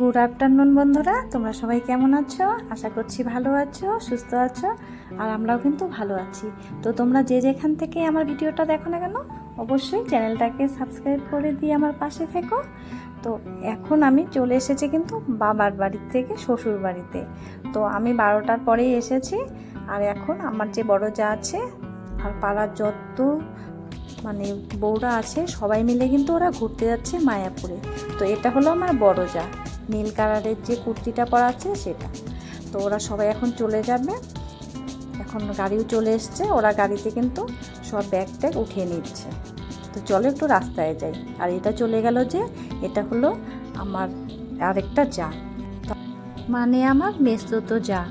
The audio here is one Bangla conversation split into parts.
গুড আফটারনুন বন্ধুরা। তোমরা সবাই কেমন আছো? আশা করছি ভালো আছো, সুস্থ আছো, আর আমরাও কিন্তু ভালো আছি। তো তোমরা যে যেখান থেকে আমার ভিডিওটা দেখো না কেন, অবশ্যই চ্যানেলটাকে সাবস্ক্রাইব করে দিয়ে আমার পাশে থেকো। তো এখন আমি চলে এসেছি কিন্তু বাবার বাড়ির থেকে শ্বশুর বাড়িতে। তো আমি বারোটার পরেই এসেছি, আর এখন আমার যে বড় যা আছে, আর পাড়ার যত মানে বউরা আছে, সবাই মিলে কিন্তু ওরা ঘুরতে যাচ্ছে মায়াপুরে। তো এটা হলো আমার বড় যা। নীল কালারের যে কুর্তিটা পরা আছে সেটা। তো ওরা সবাই এখন চলে যাবে। এখন গাড়িও চলে এসছে। ওরা গাড়িতে কিন্তু সব ব্যাগ ট্যাগ উঠিয়ে নিচ্ছে। তো চলো একটু রাস্তায় যাই। আর এটা চলে গেল যে, এটা হলো আমার আরেকটা যা। মানে আমার মেসতো যা।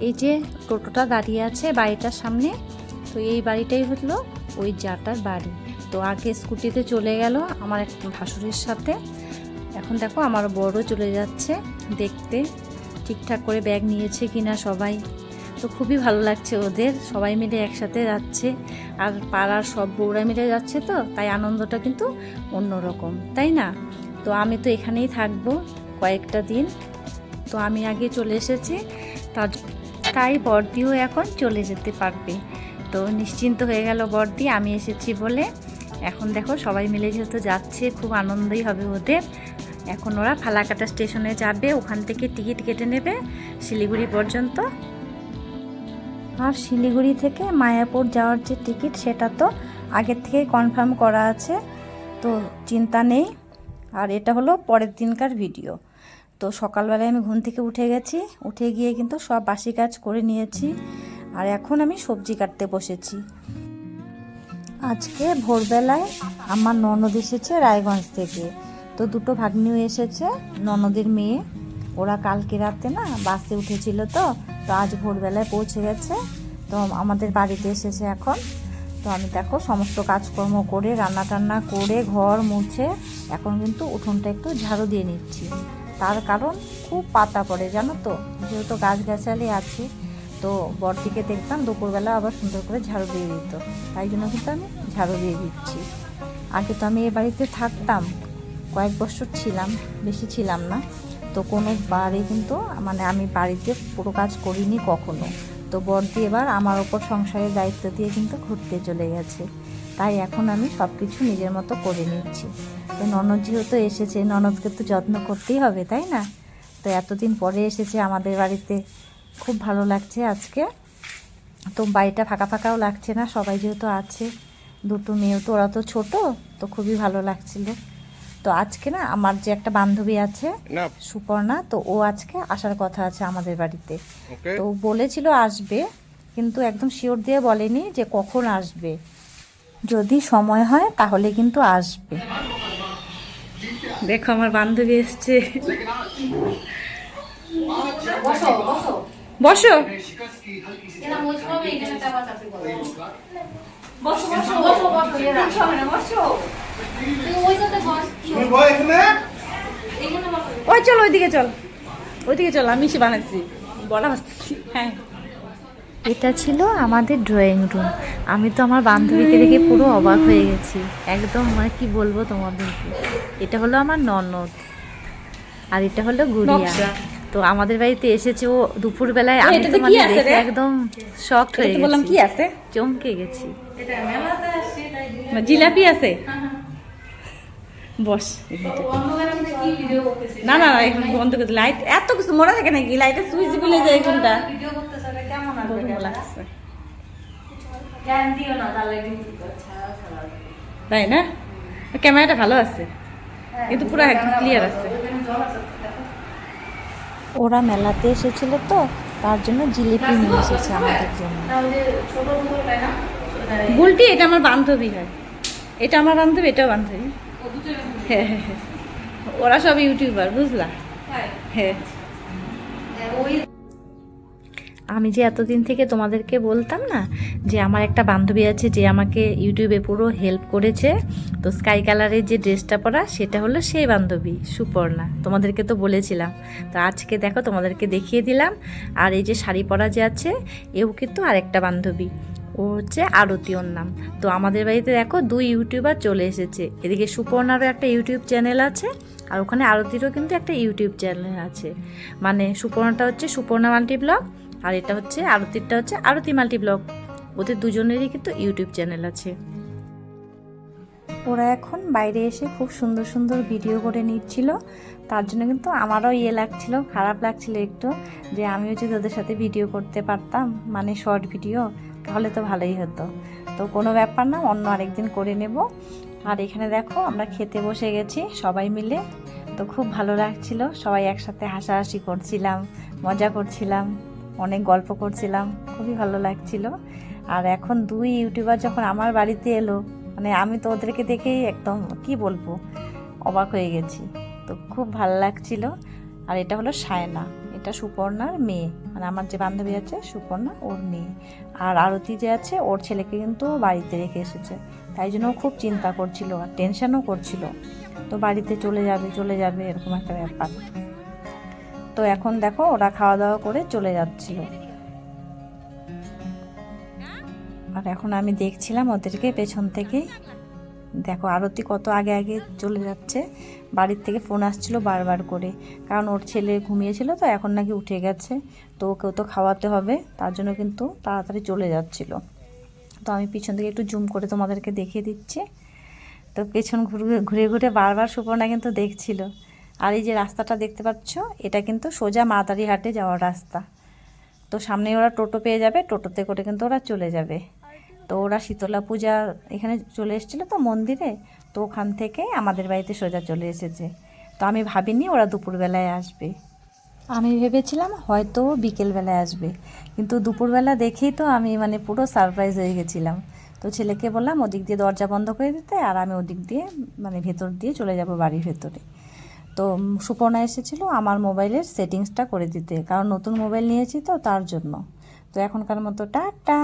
এই যে টোটোটা দাঁড়িয়ে আছে বাড়িটার সামনে, তো এই বাড়িটাই হলো ওই জাটার বাড়ি। তো আগে স্কুটিতে চলে গেল আমার এক ভাসুরের সাথে। এখন দেখো আমার বড় চলে যাচ্ছে। দেখতে ঠিকঠাক করে ব্যাগ নিয়েছে কিনা সবাই। তো খুবই ভালো লাগছে ওদের। সবাই মিলে একসাথে যাচ্ছে। আর পাড়ার সব বউরা মিলে যাচ্ছে তো, তাই আনন্দটা কিন্তু অন্যরকম, তাই না? তো আমি তো এখানেই থাকব কয়েকটা দিন। তো আমি আগে চলে এসেছি। তার তাই বর্দিও এখন চলে যেতে পারবে। তো নিশ্চিন্ত হয়ে গেল বর্দি, আমি এসেছি বলে। এখন দেখো সবাই মিলে যেহেতু যাচ্ছে, খুব আনন্দই হবে ওদের। এখন ওরা ফালাকাটা স্টেশনে যাবে, ওখান থেকে টিকিট কেটে নেবে, শিলিগুড়ি পর্যন্ত। আর শিলিগুড়ি থেকে মায়াপুর যাওয়ার যে টিকিট, সেটা তো আগের থেকেই কনফার্ম করা আছে, তো চিন্তা নেই। আর এটা হলো পরের দিনকার ভিডিও। তো সকালবেলায় আমি ঘুম থেকে উঠে গেছি, উঠে গিয়ে কিন্তু সব বাসি কাজ করে নিয়েছি, আর এখন আমি সবজি কাটতে বসেছি। আজকে ভোরবেলায় আমার ননদ এসেছে রায়গঞ্জ থেকে। তো দুটো ভাগ্নিও এসেছে, ননদের মেয়ে। ওরা কালকে রাতে না বাসে উঠেছিল তো তো আজ ভোরবেলায় পৌঁছে গেছে। তো আমাদের বাড়িতে এসেছে এখন। তো আমি দেখো সমস্ত কাজকর্ম করে রান্না টান্না করে, ঘর মুছে, এখন কিন্তু উঠোনটা একটু ঝাড়ু দিয়ে নিচ্ছি। তার কারণ খুব পাতা পড়ে, জানো তো? যেহেতু গাছগাছালি আছে, তো বরদিকে দেখতাম দুপুরবেলা আবার সুন্দর করে ঝাড়ু দিয়ে দিত। তাই জন্য কিন্তু আমি ঝাড়ু দিয়ে দিচ্ছি। আগে তো আমি এ বাড়িতে থাকতাম কয়েক বছর ছিলাম, বেশি ছিলাম না। তো কোনো বাড়ি কিন্তু মানে আমি বাড়িতে পুরো কাজ করিনি কখনো। তো বর্দি এবার আমার ওপর সংসারের দায়িত্ব দিয়ে কিন্তু ঘুরতে চলে গেছে। তাই এখন আমি সব কিছু নিজের মতো করে নিচ্ছি। তো ননদ যেহেতু এসেছে, ননদকে তো যত্ন করতেই হবে, তাই না? তো এতদিন পরে এসেছে আমাদের বাড়িতে। খুব ভালো লাগছে আজকে। তো বাড়িটা ফাঁকা ফাঁকাও লাগছে না, সবাই যেহেতু আছে, দুটো মেয়েও তো ওরা তো ছোটো, তো খুবই ভালো লাগছিল। তো আজকে না আমার যে একটা বান্ধবী আছে সুপর্ণা তো ও আজকে আসার কথা আছে আমাদের বাড়িতে। তো বলেছিল আসবে কিন্তু একদম শিওর দিয়ে বলেনি যে কখন আসবে। যদি সময় হয় তাহলে কিন্তু আসবে। দেখো আমার বান্ধবী এসছে। বসো। বসো বসো বসো বসো ওই বস চল ওইদিকে চল। ওইদিকে চল আমি সে বানাচ্ছি। বলা হ্যাঁ। এটা ছিল আমাদের ড্রয়িং রুম আমি তো আমার বান্ধবীকে দেখে পুরো অবাক হয়ে গেছি। একদম মানে কি বলব তোমাদেরকে? এটা হলো আমার ননদ। আর এটা হলো গুড়িয়া। তো আমাদের বাড়িতে এসেছে ও দুপুর বেলায় আমি তো মানে দেখে একদম শখ হয়ে গেছি বললাম কি আছে? চমকে গেছি। জিলাপি আছে? বস না না না এখন বন্ধ করে লাইট এত কিছু মনে থাকে নাকি? লাইটের সুইচগুলো যায় ছাড়া তাই না? ক্যামেরাটা ভালো আছে। কিন্তু পুরো একদম ক্লিয়ার আছে। ওরা মেলাতে এসেছিল তো, তার জন্য জিলিপি নিয়ে এসেছে আমাদের জন্য। বুলটি এটা আমার বান্ধবী হয়। এটা আমার বান্ধবী এটাও বান্ধবী। হ্যাঁ হ্যাঁ হ্যাঁ। ওরা সব ইউটিউবার বুঝলা? হ্যাঁ। হ্যাঁ ওই আমি যে এতদিন থেকে তোমাদেরকে বলতাম না যে আমার একটা বান্ধবী আছে যে আমাকে ইউটিউবে পুরো হেল্প করেছে তো স্কাই কালারের যে ড্রেসটা পরা সেটা হলো সেই বান্ধবী সুপর্ণা। তোমাদেরকে তো বলেছিলাম। তো আজকে দেখো তোমাদেরকে দেখিয়ে দিলাম। আর এই যে শাড়ি পরা যে আছে এও কিন্তু আরেকটা বান্ধবী। ও হচ্ছে আরতি ওর নাম। তো আমাদের বাড়িতে দেখো দুই ইউটিউবার চলে এসেছে। এদিকে সুপর্ণারও একটা ইউটিউব চ্যানেল আছে আর ওখানে আরতিরও কিন্তু একটা ইউটিউব চ্যানেল আছে। মানে সুপর্ণাটা হচ্ছে সুপর্ণা মাল্টি ব্লগ আর এটা হচ্ছে আরতিরটা হচ্ছে আরতি মাল্টি ব্লগ। ওদের দুজনেরই কিন্তু ইউটিউব চ্যানেল আছে। ওরা এখন বাইরে এসে খুব সুন্দর সুন্দর ভিডিও করে নিচ্ছিল। তার জন্য কিন্তু আমারও ইয়ে লাগছিল, খারাপ লাগছিল একটু যে আমিও যদি ওদের সাথে ভিডিও করতে পারতাম মানে শর্ট ভিডিও তাহলে তো ভালোই হতো। তো কোনো ব্যাপার না, অন্য আরেকদিন করে নেব। আর এখানে দেখো, আমরা খেতে বসে গেছি সবাই মিলে। তো খুব ভালো লাগছিল, সবাই একসাথে হাসাহাসি করছিলাম, মজা করছিলাম, অনেক গল্প করছিলাম, খুবই ভালো লাগছিল। আর এখন দুই ইউটিউবার যখন আমার বাড়িতে এলো মানে আমি তো ওদেরকে দেখেই একদম, কি বলব, অবাক হয়ে গেছি। তো খুব ভালো লাগছিল। আর এটা হলো সায়না। এটা সুপর্ণার মেয়ে। মানে আমার যে বান্ধবী আছে, সুপর্ণা, ওর মেয়ে। আর আরতি যে আছে, ওর ছেলেকে কিন্তু বাড়িতে রেখে এসেছে। তাই জন্য খুব চিন্তা করছিল আর টেনশনও করছিল। তো বাড়িতে চলে যাবে চলে যাবে, এরকম একটা ব্যাপার। তো এখন দেখো, ওরা খাওয়া দাওয়া করে চলে যাচ্ছিল। আর এখন আমি দেখছিলাম ওদেরকে পেছন থেকে। দেখো, আরতি কত আগে আগে চলে যাচ্ছে। বাড়ির থেকে ফোন আসছিল বারবার করে। কারণ ওর ছেলে ঘুমিয়েছিল তো, এখন নাকি উঠে গেছে। তো ওকেও তো খাওয়াতে হবে, তার জন্য কিন্তু তাড়াতাড়ি চলে যাচ্ছিল। তো আমি পিছন থেকে একটু জুম করে তোমাদেরকে দেখিয়ে দিচ্ছি। তো পেছন ঘুরে ঘুরে ঘুরে বারবার সুপর্ণা কিন্তু দেখছিল। আর এই যে রাস্তাটা দেখতে পাচ্ছ, এটা কিন্তু সোজা মাতারি হাটে যাওয়ার রাস্তা। তো সামনে ওরা টোটো পেয়ে যাবে, টোটোতে করে কিন্তু ওরা চলে যাবে। তো ওরা শীতলা পূজা এখানে চলে এসেছিল তো মন্দিরে, তো ওখান থেকে আমাদের বাড়িতে সোজা চলে এসেছে। তো আমি ভাবিনি ওরা দুপুরবেলায় আসবে। আমি ভেবেছিলাম হয়তো বিকেলবেলায় আসবে, কিন্তু দুপুরবেলা দেখেই তো আমি মানে পুরো সারপ্রাইজ হয়ে গেছিলাম। তো ছেলেকে বললাম, ওদিক দিয়ে দরজা বন্ধ করে দিতে, আর আমি ওদিক দিয়ে মানে ভেতর দিয়ে চলে যাব বাড়ির ভেতরে। তো সুপর্ণা এসেছিল, আমার মোবাইলের সেটিংসটা করে দিতে, কারণ নতুন মোবাইল নিয়েছি তো তার জন্য। তো এখনকার মতো টাটা।